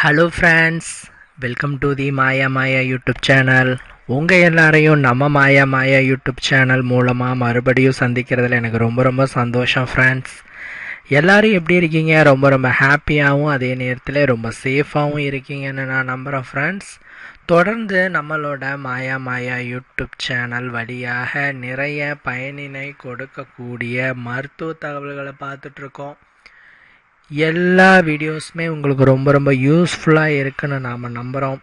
Hello friends welcome to the Maya Maya YouTube channel உங்கள் எல்லாரையும் நம்ம மாயா மாயா யூடியூப் சேனல் மூலமாக மறுபடியும் சந்திக்கிறதுல எனக்கு ரொம்ப ரொம்ப சந்தோஷம் ஃப்ரெண்ட்ஸ் எல்லோரும் எப்படி இருக்கீங்க? ரொம்ப ரொம்ப ஹாப்பியாகவும் அதே நேரத்தில் ரொம்ப சேஃபாகவும் இருக்கீங்கன்னு நான் நம்புகிறேன் ஃப்ரெண்ட்ஸ் தொடர்ந்து நம்மளோட மாயா மாயா யூடியூப் சேனல் வழியாக நிறைய பயனினை கொடுக்கக்கூடிய மருத்துவ தகவல்களை பார்த்துட்ருக்கோம் எல்லா வீடியோஸுமே உங்களுக்கு ரொம்ப ரொம்ப யூஸ்ஃபுல்லாக இருக்குன்னு நாம் நம்புகிறோம்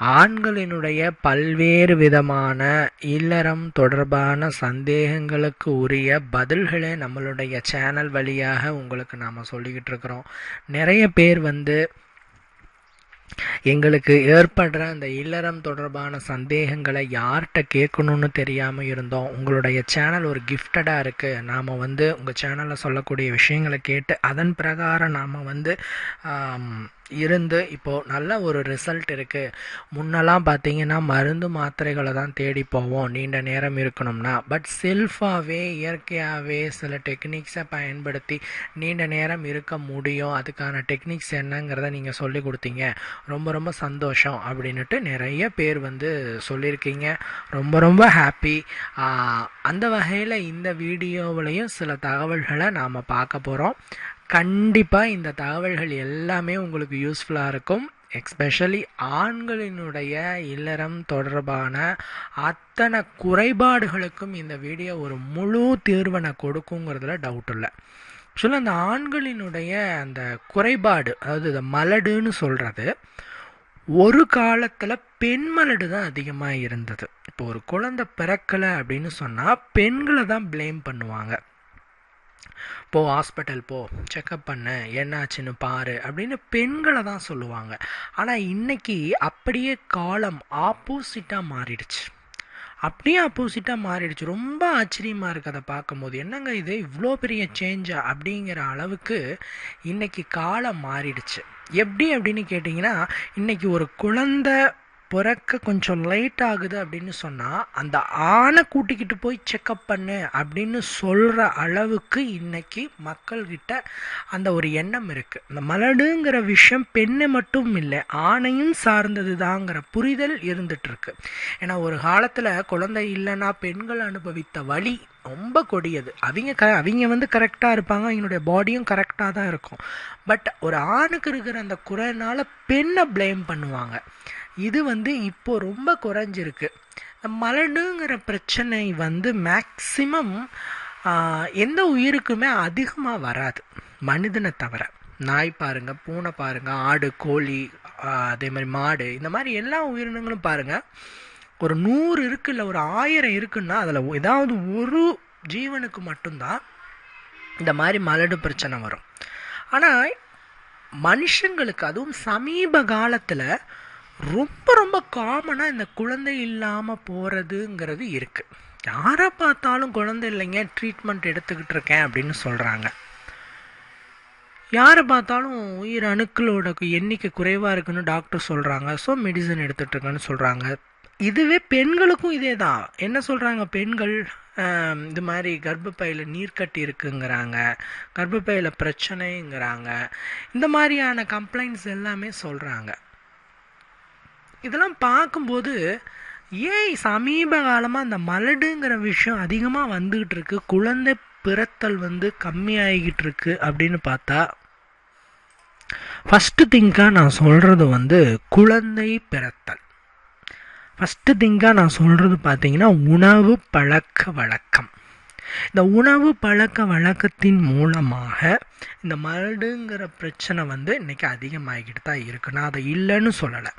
ஆண்களினுடைய பல்வேறு விதமான இல்லறம் தொடர்பான சந்தேகங்களுக்கு உரிய பதில்களை நம்மளுடைய சேனல் வழியாக உங்களுக்கு நாம் சொல்லிக்கிட்டு இருக்கிறோம். நிறைய பேர் வந்து எங்களுக்கு ஏற்படுற அந்த இல்லறம் தொடர்பான சந்தேகங்களை யார்கிட்ட கேட்கணும்னு தெரியாமல் இருந்தோம். உங்களுடைய சேனல் ஒரு கிஃப்டடாக இருக்குது நாம் வந்து உங்கள் சேனலில் சொல்லக்கூடிய விஷயங்களை கேட்டு அதன் பிரகாரம் நாம் வந்து இருந்து இப்போது நல்ல ஒரு ரிசல்ட் இருக்குது முன்னெல்லாம் பார்த்தீங்கன்னா மருந்து மாத்திரைகளை தான் தேடி போவோம். நீண்ட நேரம் இருக்கணும்னா. பட் செல்ஃபாகவே இயற்கையாகவே சில டெக்னிக்ஸை பயன்படுத்தி நீண்ட நேரம் இருக்க முடியும். அதுக்கான டெக்னிக்ஸ் என்னங்கிறத நீங்கள் சொல்லி கொடுத்தீங்க. ரொம்ப ரொம்ப சந்தோஷம் அப்படின்ட்டு நிறைய பேர் வந்து சொல்லியிருக்கீங்க. ரொம்ப ரொம்ப ஹாப்பி அந்த வகையில் இந்த வீடியோவிலையும் சில தகவல்களை நாம் பார்க்க போகிறோம் கண்டிப்பாக இந்த தகவல்கள் எல்லாமே உங்களுக்கு யூஸ்ஃபுல்லாக இருக்கும். எக்ஸ்பெஷலி ஆண்களினுடைய இல்லறம் தொடர்பான அத்தனை குறைபாடுகளுக்கும் இந்த வீடியோ ஒரு முழு தீர்வனை கொடுக்குங்கிறதுல டவுட் இல்லை. ஆக்சுவலாக அந்த ஆண்களினுடைய அந்த குறைபாடு அதாவது இந்த மலடுன்னு சொல்கிறது ஒரு காலத்தில் பெண் மலடு தான் அதிகமாக இருந்தது. இப்போ ஒரு குழந்தை பிறக்கலை அப்படின்னு சொன்னால் பெண்களை தான் ப்ளேம் பண்ணுவாங்க. போ ஹாஸ்பிட்டல் போ செக்கப் பண்ணு என்னாச்சுன்னு பாரு அப்படின்னு பெண்களை தான் சொல்லுவாங்க. ஆனால் இன்னைக்கு அப்படியே காலம் ஆப்போசிட்டாக மாறிடுச்சு. அப்படியே ஆப்போசிட்டாக மாறிடுச்சு. ரொம்ப ஆச்சரியமாக இருக்குது அதை பார்க்கும்போது. என்னங்க இது? இவ்வளோ பெரிய சேஞ்சா அப்படிங்கிற அளவுக்கு இன்றைக்கி காலம் மாறிடுச்சு. எப்படி அப்படின்னு கேட்டிங்கன்னா இன்றைக்கி ஒரு குழந்தை பிறக்க கொஞ்சம் லைட் ஆகுது அப்படின்னு சொன்னால் அந்த ஆணை கூட்டிக்கிட்டு போய் செக்கப் பண்ணு அப்படின்னு சொல்கிற அளவுக்கு இன்றைக்கி மக்கள்கிட்ட அந்த ஒரு எண்ணம் இருக்குது இந்த மலடுங்கிற விஷயம் பெண்ணை மட்டும் இல்லை ஆணையும் சார்ந்தது தாங்கிற புரிதல் இருந்துகிட்ருக்கு ஏன்னா ஒரு காலத்தில் குழந்தை இல்லைன்னா பெண்கள் அனுபவித்த வழி ரொம்ப கொடியது. அவங்க க அவங்க வந்து கரெக்டாக இருப்பாங்க அவங்களுடைய பாடியும் கரெக்டாக தான் இருக்கும். பட் ஒரு ஆணுக்கு இருக்கிற அந்த குறைனால பெண்ணை ப்ளேம் பண்ணுவாங்க. இது வந்து இப்போ ரொம்ப குறைஞ்சிருக்கு. மலடுங்கிற பிரச்சனை வந்து மேக்சிமம் எந்த உயிருக்குமே அதிகமாக வராது. மனிதனை தவிர. நாய் பாருங்க பூனை பாருங்க ஆடு கோழி அதே மாதிரி மாடு இந்த மாதிரி எல்லா உயிரினங்களும் பாருங்க. ஒரு நூறு இருக்கு இல்லை ஒரு ஆயிரம் இருக்குன்னா அதில் ஏதாவது ஒரு ஜீவனுக்கு மட்டும்தான் இந்த மாதிரி மலடு பிரச்சனை வரும். ஆனால் மனுஷங்களுக்கு அதுவும் சமீப காலத்தில் ரொம்ப ரொம்ப காமனாக இந்த குழந்தை இல்லாமல் போகிறதுங்கிறது இருக்குது யாரை பார்த்தாலும் குழந்தை இல்லைங்க ட்ரீட்மெண்ட் எடுத்துக்கிட்டு இருக்கேன் அப்படின்னு சொல்கிறாங்க யாரை பார்த்தாலும் உயிர் அணுக்களோட எண்ணிக்கை குறைவாக இருக்குன்னு டாக்டர் சொல்கிறாங்க ஸோ மெடிசன் எடுத்துகிட்ருக்கேன்னு சொல்கிறாங்க இதுவே பெண்களுக்கும் இதே தான். என்ன சொல்கிறாங்க பெண்கள்? இது மாதிரி கர்ப்பப்பையில் நீர்க்கட்டி இருக்குங்கிறாங்க. கர்ப்பப்பையில் பிரச்சனைங்கிறாங்க. இந்த மாதிரியான கம்ப்ளைண்ட்ஸ் எல்லாமே சொல்கிறாங்க இதெல்லாம் பார்க்கும்போது ஏன் சமீப காலமாக இந்த மலடுங்கிற விஷயம் அதிகமாக வந்துக்கிட்டு இருக்கு குழந்தை பிறத்தல் வந்து கம்மியாகிக்கிட்டு இருக்கு அப்படின்னு பார்த்தா ஃபஸ்ட்டு திங்காக நான் சொல்கிறது வந்து குழந்தை பிறத்தல். ஃபஸ்ட்டு திங்காக நான் சொல்கிறது பார்த்தீங்கன்னா உணவு பழக்க வழக்கம். இந்த உணவு பழக்க வழக்கத்தின் மூலமாக இந்த மலடுங்கிற பிரச்சனை வந்து இன்றைக்கி அதிகமாகிக்கிட்டு தான் இருக்குது நான் அதை இல்லைன்னு சொல்லலை.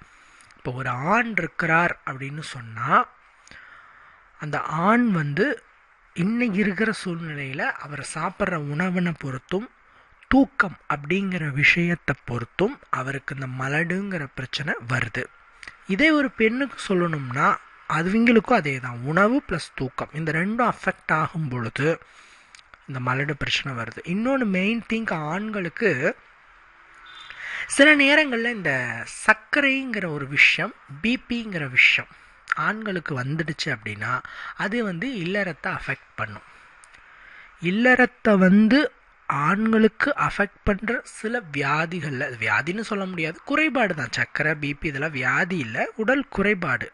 இப்போ ஒரு ஆண் இருக்கிறார் அப்படின்னு சொன்னால் அந்த ஆண் வந்து இன்னைக்கு இருக்கிற சூழ்நிலையில் அவர் சாப்பிட்ற உணவினை பொறுத்தும் தூக்கம் அப்படிங்கிற விஷயத்தை பொறுத்தும் அவருக்கு இந்த மலடுங்கிற பிரச்சனை வருது. இதே ஒரு பெண்ணுக்கு சொல்லணும்னா அதுவங்களுக்கும் அதே தான் உணவு ப்ளஸ் தூக்கம் இந்த ரெண்டும் அஃபெக்ட் ஆகும் பொழுது இந்த மலடு பிரச்சனை வருது. இன்னொன்று மெயின் திங்க் ஆண்களுக்கு சில நேரங்களில் இந்த சர்க்கரைங்கிற ஒரு விஷயம் பிபிங்கிற விஷயம் ஆண்களுக்கு வந்துடுச்சு அப்படின்னா அது வந்து இல்லறத்தை அஃபெக்ட் பண்ணும். இல்லறத்தை வந்து ஆண்களுக்கு அஃபெக்ட் பண்ணுற சில வியாதிகளில் அது வியாதின்னு சொல்ல முடியாது. குறைபாடு தான். சக்கரை பிபி இதெல்லாம் வியாதி இல்லை. உடல் குறைபாடு.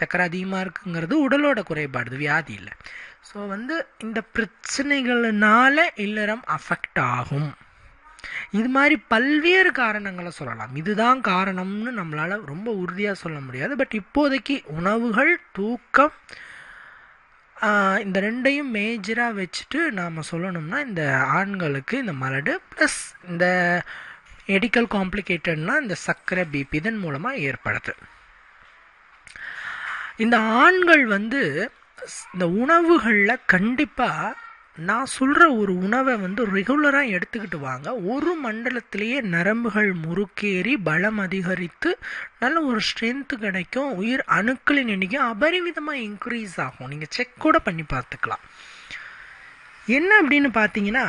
சக்கரை அதிகமாக இருக்குங்கிறது உடலோட குறைபாடு. இது வியாதி இல்லை. ஸோ வந்து இந்த பிரச்சனைகளினால இல்லறம் அஃபெக்ட் ஆகும். இது மாதிரி பல்வேறு காரணங்களை சொல்லலாம். இதுதான் காரணம்னு நம்மளால் ரொம்ப உறுதியாக சொல்ல முடியாது. பட் இப்போதைக்கு உணவுகள் தூக்கம் இந்த ரெண்டையும் மேஜராக வச்சுட்டு நாம் சொல்லணும்னா இந்த ஆண்களுக்கு இந்த மலடு ப்ளஸ் இந்த மெடிக்கல் காம்ப்ளிகேட்டட்னால் இந்த சர்க்கரை பிபி இதன் மூலமாக ஏற்படுது. இந்த ஆண்கள் வந்து இந்த உணவுகளில் கண்டிப்பாக நான் சொல்கிற ஒரு உணவை வந்து ரெகுலராக எடுத்துக்கிட்டு வாங்க. ஒரு மண்டலத்திலேயே நரம்புகள் முறுக்கேறி பலம் அதிகரித்து நல்ல ஒரு ஸ்ட்ரென்த்து கிடைக்கும். உயிர் அணுக்களின் எண்ணிக்கை அபரிவிதமாக இன்க்ரீஸ் ஆகும். நீங்கள் செக் கூட பண்ணி பார்த்துக்கலாம். என்ன அப்படின்னு பார்த்தீங்கன்னா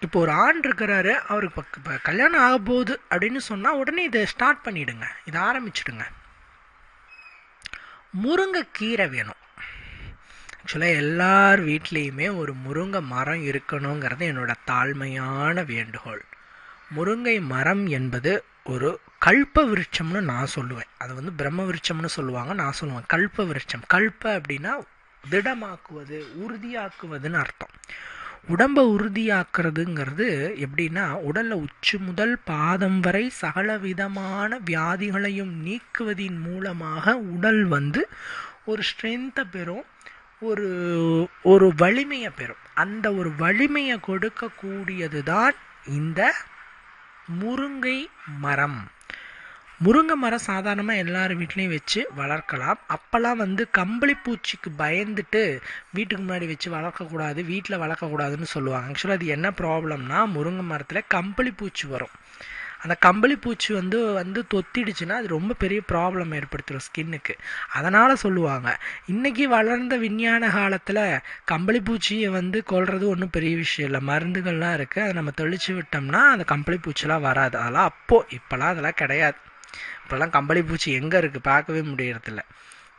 இப்போ ஒரு ஆண் இருக்கிறாரு அவருக்கு இப்போ இப்போ கல்யாணம் ஆக போகுது அப்படின்னு சொன்னால் உடனே இதை ஸ்டார்ட் பண்ணிவிடுங்க இதை ஆரம்பிச்சிடுங்க. முருங்கைக்கீரை வேணும். ஆக்சுவலாக எல்லார் வீட்லேயுமே ஒரு முருங்கை மரம் இருக்கணுங்கிறது என்னோட தாழ்மையான வேண்டுகோள். முருங்கை மரம் என்பது ஒரு கல்ப விருட்சம்னு நான் சொல்லுவேன். அது வந்து பிரம்ம விருட்சம்னு சொல்லுவாங்க நான் சொல்லுவேன். கல்ப விருட்சம். கல்ப அப்படின்னா திடமாக்குவது உறுதியாக்குவதுன்னு அர்த்தம். உடம்பை உறுதியாக்குறதுங்கிறது எப்படின்னா உடலில் உச்சி முதல் பாதம் வரை சகல விதமான வியாதிகளையும் நீக்குவதின் மூலமாக உடல் வந்து ஒரு ஸ்ட்ரென்த்தை பெறும் ஒரு ஒரு வலிமையை பெறும். அந்த ஒரு வலிமையை கொடுக்கக்கூடியது தான் இந்த முருங்கை மரம். முருங்கை மரம் சாதாரணமாக எல்லார் வீட்லேயும் வச்சு வளர்க்கலாம். அப்போல்லாம் வந்து கம்பளி பூச்சிக்கு பயந்துட்டு வீட்டுக்கு முன்னாடி வச்சு வளர்க்கக்கூடாது வீட்டில் வளர்க்கக்கூடாதுன்னு சொல்லுவாங்க. ஆக்சுவலாக அது என்ன ப்ராப்ளம்னா முருங்கை மரத்தில் கம்பளி பூச்சி வரும். அந்த கம்பளி பூச்சி வந்து வந்து தொத்திடுச்சுன்னா அது ரொம்ப பெரிய ப்ராப்ளம் ஏற்படுத்திடும் ஸ்கின்னுக்கு அதனால் சொல்லுவாங்க இன்றைக்கி வளர்ந்த விஞ்ஞான காலத்தில் கம்பளி பூச்சியை வந்து கொள்வது ஒன்றும் பெரிய விஷயம் இல்லை. மருந்துகள்லாம் இருக்குது அதை நம்ம தெளித்து விட்டோம்னா அந்த கம்பளி பூச்சிலாம் வராது. அதெல்லாம் அப்போது இப்போலாம் அதெல்லாம் கிடையாது. இப்போல்லாம் கம்பளி பூச்சி எங்கே இருக்குது பார்க்கவே முடியறதில்ல.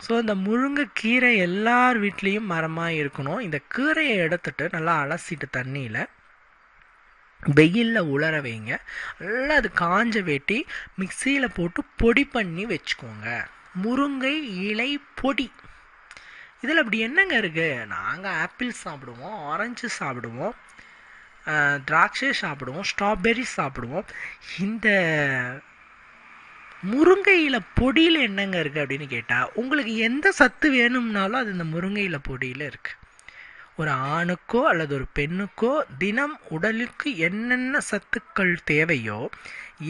ஸோ இந்த முருங்கைக்கீரை எல்லார் வீட்லேயும் மரமாக இருக்கணும். இந்த கீரையை எடுத்துட்டு நல்லா அலசிட்டு தண்ணியில் வெயிலில் உலர வைங்க. நல்லா அது காஞ்ச வேட்டி மிக்சியில் போட்டு பொடி பண்ணி வச்சுக்கோங்க. முருங்கை இலை பொடி. இதில் அப்படி என்னங்க இருக்குது நாங்கள் ஆப்பிள் சாப்பிடுவோம் ஆரஞ்சு சாப்பிடுவோம் திராட்சை சாப்பிடுவோம் ஸ்ட்ராபெர்ரி சாப்பிடுவோம். இந்த முருங்கையில் பொடியில் என்னங்க இருக்குது அப்படின்னு கேட்டால் உங்களுக்கு எந்த சத்து வேணும்னாலும் அது இந்த முருங்கையில் பொடியில் இருக்குது ஒரு ஆணுக்கோ அல்லது ஒரு பெண்ணுக்கோ தினம் உடலுக்கு என்னென்ன சத்துக்கள் தேவையோ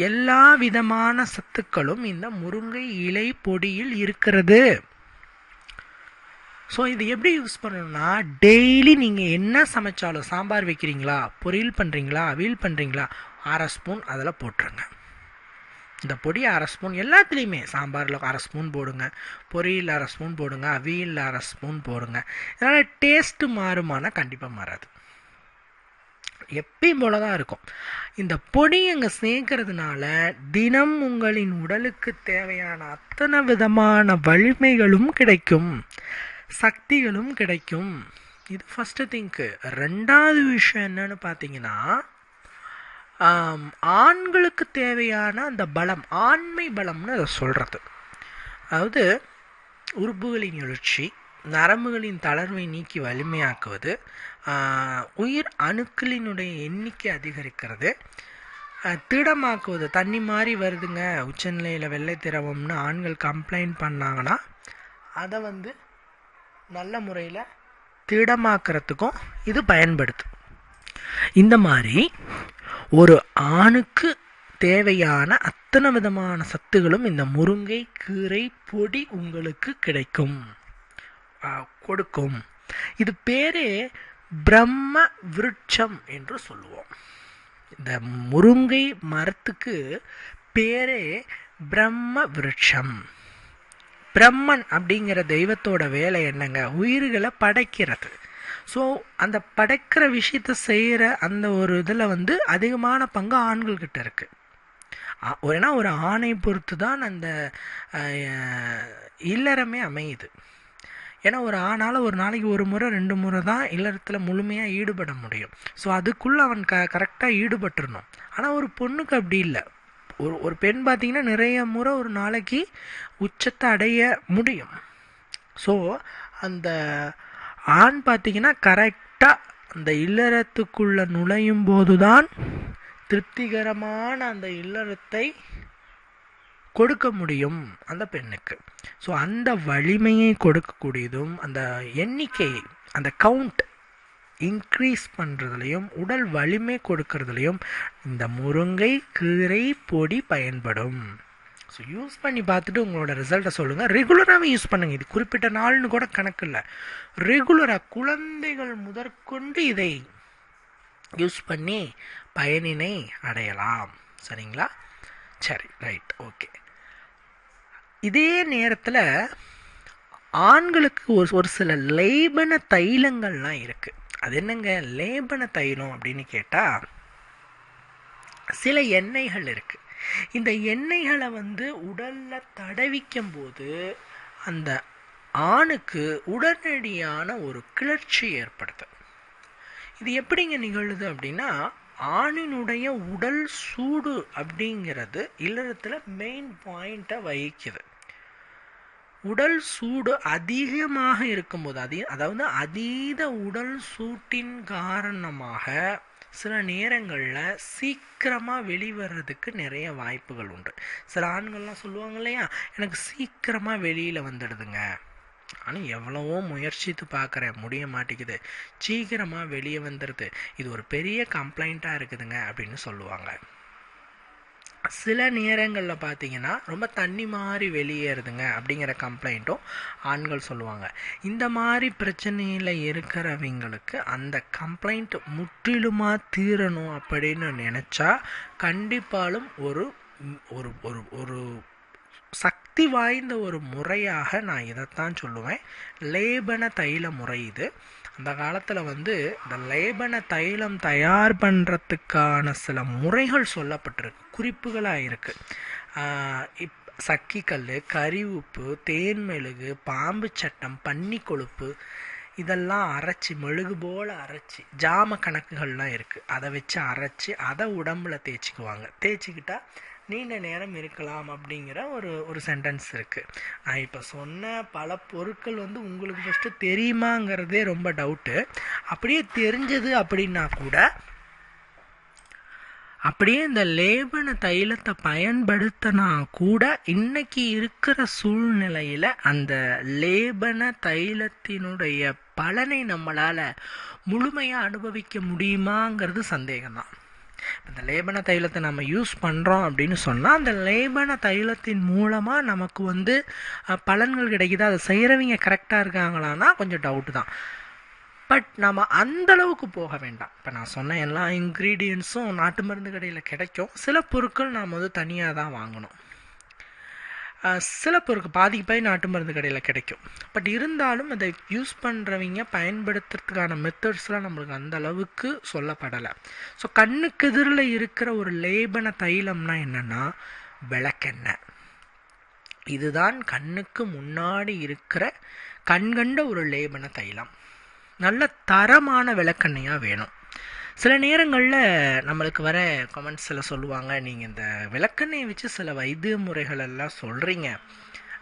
எல்லா விதமான சத்துக்களும் இந்த முருங்கை இலை பொடியில் இருக்கிறது. ஸோ இது எப்படி யூஸ் பண்ணணும்னா டெய்லி நீங்கள் என்ன சமைச்சாலும் சாம்பார் வைக்கிறீங்களா பொரியல் பண்ணுறீங்களா அவியல் பண்ணுறீங்களா அரை ஸ்பூன் அதில் போட்டுருங்க. இந்த பொடி அரை ஸ்பூன் எல்லாத்துலேயுமே சாம்பாரில் அரை ஸ்பூன் போடுங்க. பொரியல் அரை ஸ்பூன் போடுங்க அவியலில் அரை ஸ்பூன் போடுங்க. இதனால் டேஸ்ட்டு மாறுமானா கண்டிப்பாக மாறாது. எப்பயும் போல தான் இருக்கும். இந்த பொடி அங்கே சேர்க்கறதுனால தினம் உங்களின் உடலுக்கு தேவையான அத்தனை விதமான வலிமைகளும் கிடைக்கும். சக்திகளும் கிடைக்கும். இது ஃபஸ்ட்டு திங்க்கு ரெண்டாவது விஷயம் என்னன்னு பார்த்தீங்கன்னா ஆண்களுக்கு தேவையான அந்த பலம் ஆண்மை பலம்னு அதை சொல்கிறது அதாவது உறுப்புகளின் எழுச்சி நரம்புகளின் தளர்வை நீக்கி வலிமையாக்குவது உயிர் அணுக்களினுடைய எண்ணிக்கை அதிகரிக்கிறது. திடமாக்குவது தண்ணி மாதிரி வருதுங்க உச்சநிலையில் வெள்ளை திரவம்னு ஆண்கள் கம்ப்ளைண்ட் பண்ணாங்கன்னா அதை வந்து நல்ல முறையில் திடமாக்குறதுக்கும் இது பயன்படுத்தும் இந்த மாதிரி ஒரு ஆணுக்கு தேவையான அத்தனை விதமான சத்துகளும் இந்த முருங்கை கீரை பொடி உங்களுக்கு கிடைக்கும். கொடுக்கும். இது பேரே பிரம்ம விருட்சம் என்று சொல்லுவோம். இந்த முருங்கை மரத்துக்கு பேரே பிரம்ம விருட்சம். பிரம்மன் அப்படிங்கிற தெய்வத்தோட வேலை என்னங்க? உயிர்களை படைக்கிறது. ஸோ அந்த படைக்கிற விஷயத்த செய்கிற அந்த ஒரு இதில் வந்து அதிகமான பங்கு ஆண்கள்கிட்ட இருக்குது ஏன்னா ஒரு ஆணை பொறுத்து தான் அந்த இல்லறமே அமையுது. ஏன்னா ஒரு ஆணால் ஒரு நாளைக்கு ஒரு முறை ரெண்டு முறை தான் இல்லறத்தில் முழுமையாக ஈடுபட முடியும். ஸோ அதுக்குள்ளே அவன் க கரெக்டாக ஈடுபட்டுருணும் ஆனால் ஒரு பொண்ணுக்கு அப்படி இல்லை. ஒரு ஒரு பெண் பார்த்திங்கன்னா நிறைய முறை ஒரு நாளைக்கு உச்சத்தை அடைய முடியும். ஸோ அந்த ஆண் பார்த்தீங்கன்னா கரெக்டாக அந்த இல்லறத்துக்குள்ளே நுழையும் போது தான் திருப்திகரமான அந்த இல்லறத்தை கொடுக்க முடியும் அந்த பெண்ணுக்கு. ஸோ அந்த வலிமையை கொடுக்கக்கூடியதும் அந்த எண்ணிக்கையை அந்த கவுண்ட் இன்க்ரீஸ் பண்ணுறதுலையும் உடல் வலிமை கொடுக்கறதுலையும் இந்த முருங்கை கீரை பொடி பயன்படும். ஸோ யூஸ் பண்ணி பார்த்துட்டு உங்களோட ரிசல்ட்டை சொல்லுங்கள் ரெகுலராகவே யூஸ் பண்ணுங்கள் இது குறிப்பிட்ட நாள்னு கூட கணக்கு இல்லை. ரெகுலராக குழந்தைகள் முதற்கொண்டு இதை யூஸ் பண்ணி பயனினை அடையலாம். சரிங்களா? சரி ரைட் ஓகே இதே நேரத்தில் ஆண்களுக்கு ஒரு ஒரு சில லேபன தைலங்கள்லாம் இருக்குது அது என்னங்க? லேபன தைலம் அப்படின்னு கேட்டால் சில எண்ணெய்கள் இருக்குது இந்த எண்ணெய்களை வந்து உடலில் தடவிக்கும் போது அந்த ஆணுக்கு உடனடியான ஒரு கிளர்ச்சி ஏற்படுது இது எப்படிங்க நிகழுது அப்படின்னா ஆணினுடைய உடல் சூடு அப்படிங்கிறது இல்லறத்தில் மெயின் பாயிண்ட்டை வகிக்குது. உடல் சூடு அதிகமாக இருக்கும்போது அதி அதாவது அதீத உடல் சூட்டின் காரணமாக சில நேரங்களில் சீக்கிரமாக வெளிவரதுக்கு நிறைய வாய்ப்புகள் உண்டு. சில ஆண்கள்லாம் சொல்லுவாங்க இல்லையா? எனக்கு சீக்கிரமாக வெளியில் வந்துடுதுங்க. ஆனால் எவ்வளவோ முயற்சித்து பார்க்குறேன் முடிய மாட்டேங்குது. சீக்கிரமாக வெளியே வந்துடுது இது ஒரு பெரிய கம்ப்ளைண்ட்டாக இருக்குதுங்க. அப்படின்னு சொல்லுவாங்க. சில நேரங்களில் பார்த்தீங்கன்னா ரொம்ப தண்ணி மாதிரி வெளியேறுதுங்க அப்படிங்கிற கம்ப்ளைண்ட்டும் ஆண்கள் சொல்லுவாங்க. இந்த மாதிரி பிரச்சனையில் இருக்கிறவங்களுக்கு அந்த கம்ப்ளைண்ட் முற்றிலுமாக தீரணும் அப்படின்னு நினச்சா கண்டிப்பாலும் ஒரு ஒரு ஒரு ஒரு சக்தி வாய்ந்த ஒரு முறையாக நான் இதைத்தான் சொல்லுவேன். லேபன தைல முறை இது. அந்த காலத்தில் வந்து இந்த லேபன தைலம் தயார் பண்ணுறதுக்கான சில முறைகள் சொல்லப்பட்டிருக்கு குறிப்புகளாக இருக்குது இப் சக்கிக்கல் கறி உப்பு தேன் மெழுகு பாம்பு சட்டம் பன்னி கொழுப்பு இதெல்லாம் அரைச்சி மெழுகு போல் அரைச்சி ஜாம கணக்குகள்லாம் இருக்குது அதை வச்சு அரைச்சி அதை உடம்புல தேய்ச்சிக்குவாங்க. தேய்ச்சிக்கிட்டால் நீண்ட நேரம் இருக்கலாம் அப்படிங்கிற ஒரு ஒரு சென்டென்ஸ் இருக்குது நான் இப்போ சொன்ன பல பொருட்கள் வந்து உங்களுக்கு ஃபஸ்ட்டு தெரியுமாங்கிறதே ரொம்ப டவுட்டு அப்படியே தெரிஞ்சது அப்படின்னா கூட அப்படியே இந்த லேபன தைலத்தை பயன்படுத்தினா கூட இன்னைக்கு இருக்கிற சூழ்நிலையில் அந்த லேபன தைலத்தினுடைய பலனை நம்மளால் முழுமையாக அனுபவிக்க முடியுமாங்கிறது சந்தேகம்தான். இந்த லேபன தைலத்தை நம்ம யூஸ் பண்ணுறோம் அப்படின்னு சொன்னால் அந்த லேபன தைலத்தின் மூலமாக நமக்கு வந்து பலன்கள் கிடைக்குது? அதை செய்கிறவங்க கரெக்டாக இருக்காங்களான்னா கொஞ்சம் டவுட்டு தான். பட் நம்ம அந்தளவுக்கு போக வேண்டாம். இப்போ நான் சொன்ன எல்லா இன்க்ரீடியன்ஸும் நாட்டு மருந்து கடையில் கிடைக்கும். சில பொருட்கள் நாம் வந்து தனியாக தான் வாங்கணும். சில பொருட்கள் பாதிக்கு பாய் நாட்டு மருந்து கடையில் கிடைக்கும். பட் இருந்தாலும் அதை யூஸ் பண்ணுறவங்க பயன்படுத்துறதுக்கான மெத்தட்ஸ்லாம் நம்மளுக்கு அந்த அளவுக்கு சொல்லப்படலை. ஸோ கண்ணுக்கு எதிரில் இருக்கிற ஒரு லேபன தைலம்னா என்னென்னா விளக்கெண்ணெய் இதுதான் கண்ணுக்கு முன்னாடி இருக்கிற கண்கண்ட ஒரு லேபன தைலம். நல்ல தரமான விளக்கெண்ணையாக வேணும். சில நேரங்களில் நம்மளுக்கு வர கமெண்ட்ஸில் சொல்லுவாங்க நீங்கள் இந்த விளக்கெண்ணெயை வச்சு சில வைத்திய முறைகளெல்லாம் சொல்கிறீங்க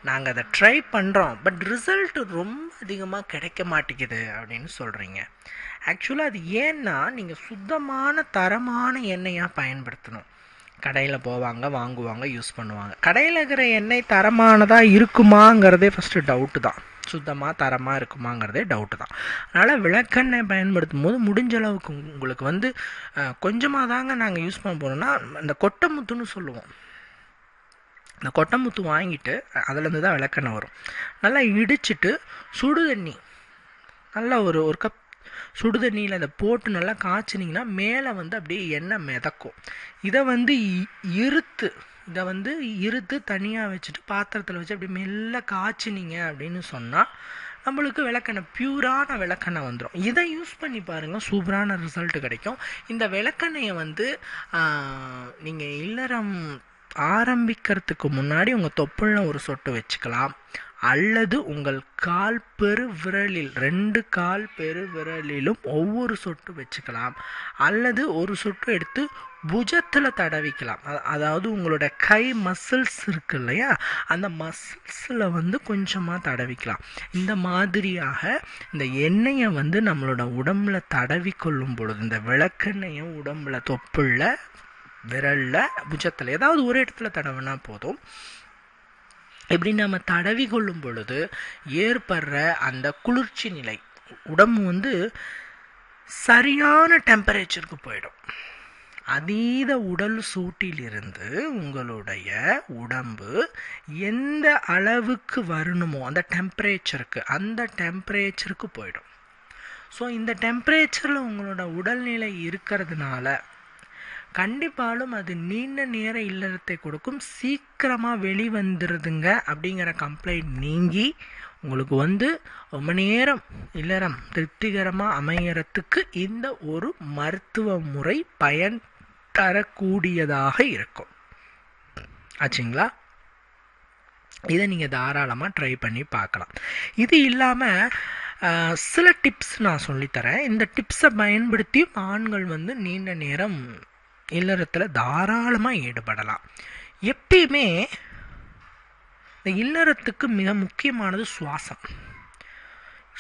நாங்கள் அதை ட்ரை பண்ணுறோம் பட் ரிசல்ட் ரொம்ப அதிகமாக கிடைக்க மாட்டேங்குது அப்படின்னு சொல்கிறீங்க ஆக்சுவலாக அது ஏன்னா நீங்கள் சுத்தமான தரமான எண்ணெயாக பயன்படுத்தணும். கடையில் போவாங்க வாங்குவாங்க யூஸ் பண்ணுவாங்க. கடையில் இருக்கிற எண்ணெய் தரமானதாக இருக்குமாங்கிறதே ஃபஸ்ட்டு டவுட்டு தான். சுத்தமாக தரமாக இருக்குமாங்கிறதே டவுட்டு தான். அதனால் விளக்கெண்ணெய் பயன்படுத்தும் போது முடிஞ்ச அளவுக்கு உங்களுக்கு வந்து கொஞ்சமாக தாங்க நாங்கள் யூஸ் பண்ண போகிறோம்னா இந்த கொட்டைமுத்துன்னு சொல்லுவோம். இந்த கொட்டைமுத்து வாங்கிட்டு அதுலேருந்து தான் விளக்கெண்ணெய் வரும். நல்லா இடிச்சிட்டு சுடு தண்ணி நல்லா ஒரு ஒரு கப் சுடு தண்ணியில் அதை போட்டு நல்லா காய்ச்சினிங்கன்னா மேலே வந்து அப்படியே எண்ணெய் மிதக்கும். இதை வந்து இருத்து இதை வந்து இருத்து தனியாக வச்சுட்டு பாத்திரத்தில் வச்சு அப்படி மெல்ல காய்ச்சினீங்க அப்படின்னு சொன்னால் நம்மளுக்கு விளக்கெண்ணெய் பியூரான விளக்கெண்ணெய் வந்துடும் இதை யூஸ் பண்ணி பாருங்கள் சூப்பரான ரிசல்ட் கிடைக்கும். இந்த விளக்கெண்ணெயை வந்து நீங்கள் இல்லறம் ஆரம்பிக்கிறதுக்கு முன்னாடி உங்கள் தொப்புளில் ஒரு சொட்டு வச்சுக்கலாம். அல்லது உங்கள் கால் பெரு விரலில் ரெண்டு கால் பெரு விரலிலும் ஒவ்வொரு சொட்டு வச்சுக்கலாம். அல்லது ஒரு சொட்டு எடுத்து புஜத்தில் தடவிக்கலாம். அதாவது உங்களோட கை மசில்ஸ் இருக்கு இல்லையா? அந்த மசில்ஸில் வந்து கொஞ்சமாக தடவிக்கலாம். இந்த மாதிரியாக இந்த எண்ணெயை வந்து நம்மளோட உடம்புல தடவி கொள்ளும் பொழுது இந்த விளக்கெண்ணெயை உடம்புல தொப்புள்ள விரல்ல புஜத்தில் ஏதாவது ஒரு இடத்துல தடவினா போதும். இப்படி நம்ம தடவி கொள்ளும் பொழுது ஏற்படுற அந்த குளிர்ச்சி நிலை உடம்பு வந்து சரியான டெம்பரேச்சருக்கு போயிடும். அதீத உடல் சூட்டிலிருந்து உங்களுடைய உடம்பு எந்த அளவுக்கு வரணுமோ அந்த டெம்பரேச்சருக்கு அந்த டெம்பரேச்சருக்கு போயிடும். ஸோ இந்த டெம்பரேச்சரில் உங்களோட உடல்நிலை இருக்கிறதுனால கண்டிப்பாலும் அது நீண்ட நேர இல்லறத்தை கொடுக்கும். சீக்கிரமாக வெளிவந்துடுதுங்க அப்படிங்கிற கம்ப்ளைண்ட் நீங்கி உங்களுக்கு வந்து ரொம்ப நேரம் இல்லறம் திருப்திகரமாக அமையறத்துக்கு இந்த ஒரு மருத்துவ முறை பயன் தரக்கூடியதாக இருக்கும். ஆச்சுங்களா? இதை நீங்கள் தாராளமாக ட்ரை பண்ணி பார்க்கலாம். இது இல்லாமல் சில டிப்ஸ் நான் சொல்லித்தரேன். இந்த டிப்ஸை பயன்படுத்தி ஆண்கள் வந்து நீண்ட நேரம் இல்லறத்தில் தாராளமாக ஈடுபடலாம். எப்பயுமே இந்த இல்லறத்துக்கு மிக முக்கியமானது சுவாசம்.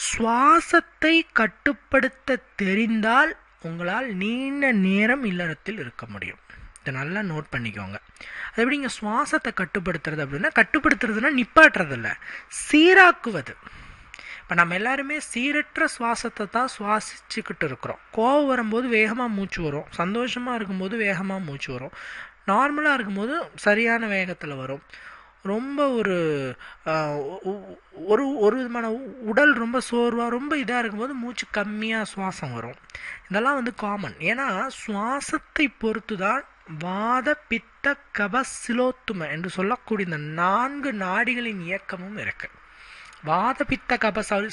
சுவாசத்தை கட்டுப்படுத்த தெரிந்தால் உங்களால் நீண்ட நேரம் இல்லறத்தில் இருக்க முடியும். இதை நல்லா நோட் பண்ணிக்கோங்க. அது எப்படி இங்கே சுவாசத்தை கட்டுப்படுத்துறது அப்படின்னா கட்டுப்படுத்துறதுன்னா நிப்பாட்டுறதில்ல. சீராக்குவது. இப்போ நம்ம எல்லாருமே சீரற்ற சுவாசத்தை தான் சுவாசிச்சுக்கிட்டு இருக்கிறோம். கோவம் வரும்போது வேகமாக மூச்சு வரும். சந்தோஷமாக இருக்கும்போது வேகமாக மூச்சு வரும். நார்மலாக இருக்கும்போது சரியான வேகத்தில் வரும். ரொம்ப ஒரு ஒரு ஒரு விதமான உடல் ரொம்ப சோர்வாக ரொம்ப இதாக இருக்கும்போது மூச்சு கம்மியாக சுவாசம் வரும். இதெல்லாம் வந்து காமன் ஏன்னா சுவாசத்தை பொறுத்து தான் வாத பித்த கப சிலோத்தும என்று சொல்லக்கூடிய இந்த நான்கு நாடிகளின் இயக்கமும் இருக்குது வாத பித்த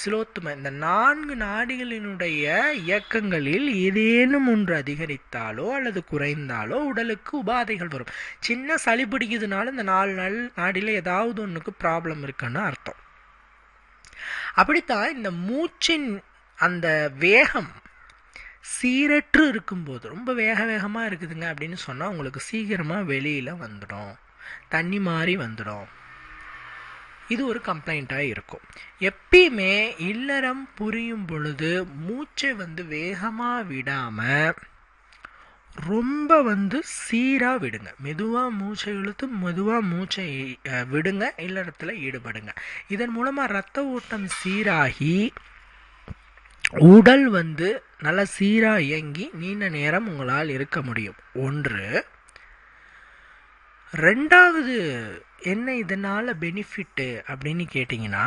சிலோத்தும இந்த நான்கு நாடிகளினுடைய இயக்கங்களில் ஏதேனும் ஒன்று அதிகரித்தாலோ அல்லது குறைந்தாலோ உடலுக்கு உபாதைகள் வரும். சின்ன சளி பிடிக்குதுனால இந்த நாலு நாள் நாடியில் ஏதாவது ஒன்றுக்கு ப்ராப்ளம் இருக்குன்னு அர்த்தம். அப்படித்தான் இந்த மூச்சின் அந்த வேகம் சீரற்று இருக்கும்போது ரொம்ப வேக வேகமாக இருக்குதுங்க அப்படின்னு சொன்னால் உங்களுக்கு சீக்கிரமாக வெளியில் வந்துடும். தண்ணி மாதிரி வந்துடும். இது ஒரு கம்ப்ளைண்ட்டாக இருக்கும். எப்பயுமே இல்லறம் புரியும் பொழுது மூச்சை வந்து வேகமாக விடாமல் ரொம்ப வந்து சீராக விடுங்க. மெதுவாக மூச்சை இழுத்து மெதுவாக மூச்சை விடுங்க. இல்லறத்தில் ஈடுபடுங்க. இதன் மூலமாக ரத்த ஓட்டம் சீராகி உடல் வந்து நல்லா சீராக இயங்கி நீண்ட நேரம் உங்களால் இருக்க முடியும். ஒன்று. ரெண்டாவது என்ன இதனால் பெனிஃபிட்டு அப்படின்னு கேட்டிங்கன்னா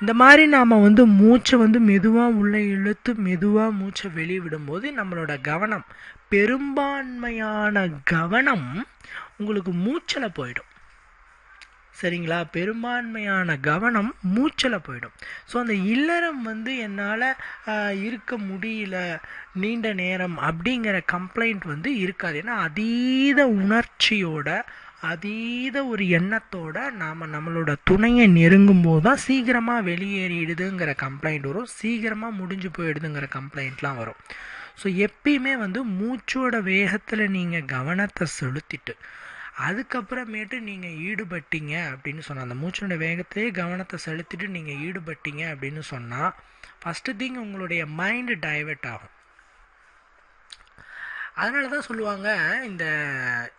இந்த மாதிரி நாம் வந்து மூச்சை வந்து மெதுவாக உள்ளே இழுத்து மெதுவாக மூச்சை வெளியே விடும்போது நம்மளோட கவனம் பெரும்பான்மையான கவனம் உங்களுக்கு மூச்சில் போயிடும். சரிங்களா? பெரும்பான்மையான கவனம் மூச்சில் போயிடும். ஸோ அந்த இல்லறம் வந்து என்னால் இருக்க முடியல நீண்ட நேரம் அப்படிங்கிற கம்ப்ளைண்ட் வந்து இருக்காது. ஏன்னா அதீத உணர்ச்சியோட அதீத ஒரு எண்ணத்தோட நாம் நம்மளோட துணையை நெருங்கும் போது தான் சீக்கிரமாக வெளியேறிடுதுங்கிற கம்ப்ளைண்ட் வரும். சீக்கிரமாக முடிஞ்சு போயிடுதுங்கிற கம்ப்ளைண்ட்லாம் வரும். ஸோ எப்பயுமே வந்து மூச்சோட வேகத்தில் நீங்கள் கவனத்தை செலுத்திட்டு அதுக்கப்புறமேட்டு நீங்கள் ஈடுபட்டீங்க அப்படின்னு சொன்னால் அந்த மூச்சோட வேகத்திலே கவனத்தை செலுத்திட்டு நீங்கள் ஈடுபட்டீங்க அப்படின்னு சொன்னால் ஃபஸ்ட்டு திங் உங்களுடைய மைண்டு டைவர்ட் ஆகும். அதனால தான் சொல்லுவாங்க இந்த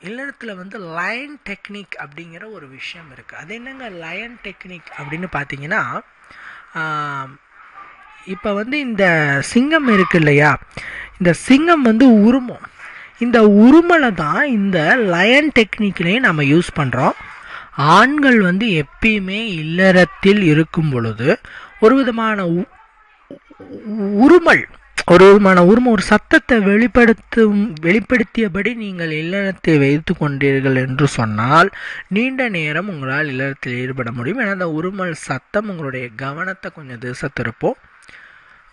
இல்லறத்தில் வந்து லயன் டெக்னிக் அப்படிங்கிற ஒரு விஷயம் இருக்குது அது என்னங்க லயன் டெக்னிக் அப்படின்னு பார்த்தீங்கன்னா இப்போ வந்து இந்த சிங்கம் இருக்கு இல்லையா? இந்த சிங்கம் வந்து உருமம். இந்த உருமலை தான் இந்த லயன் டெக்னிக்லேயும் நம்ம யூஸ் பண்ணுறோம் ஆண்கள் வந்து எப்பயுமே இல்லறத்தில் இருக்கும் பொழுது ஒரு விதமான உ- உருமல் ஒரு விதமான உரும ஒரு சத்தத்தை வெளிப்படுத்தும் வெளிப்படுத்தியபடி நீங்கள் இல்லறத்தை வைத்து கொண்டீர்கள் என்று சொன்னால் நீண்ட நேரம் உங்களால் இல்லறத்தில் ஈடுபட முடியும். ஏன்னா அந்த உருமல் சத்தம் உங்களுடைய கவனத்தை கொஞ்சம் திசை திருப்போம்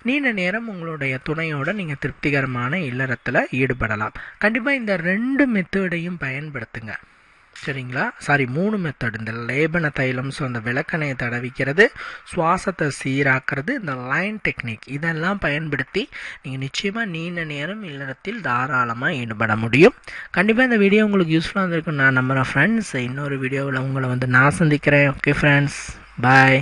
நீண்ட நேரம் உங்களுடைய துணையோட நீங்கள் திருப்திகரமான இல்லறத்தில் ஈடுபடலாம். கண்டிப்பாக இந்த ரெண்டு மெத்தடையும் பயன்படுத்துங்க. சரிங்களா? சாரி மூணு மெத்தட் இந்த லேபன தைலம் ஸோ அந்த விளக்கணையை தடவிக்கிறது சுவாசத்தை சீராக்கிறது இந்த லைன் டெக்னிக் இதெல்லாம் பயன்படுத்தி நீங்கள் நிச்சயமாக நீண்ட நேரம் இல்லறத்தில் தாராளமாக ஈடுபட முடியும். கண்டிப்பாக இந்த வீடியோ உங்களுக்கு யூஸ்ஃபுல்லாக இருந்திருக்கும் நான் நம்புகிறேன் ஃப்ரெண்ட்ஸ் இன்னொரு வீடியோவில் உங்களை வந்து நான் சந்திக்கிறேன். Okay friends bye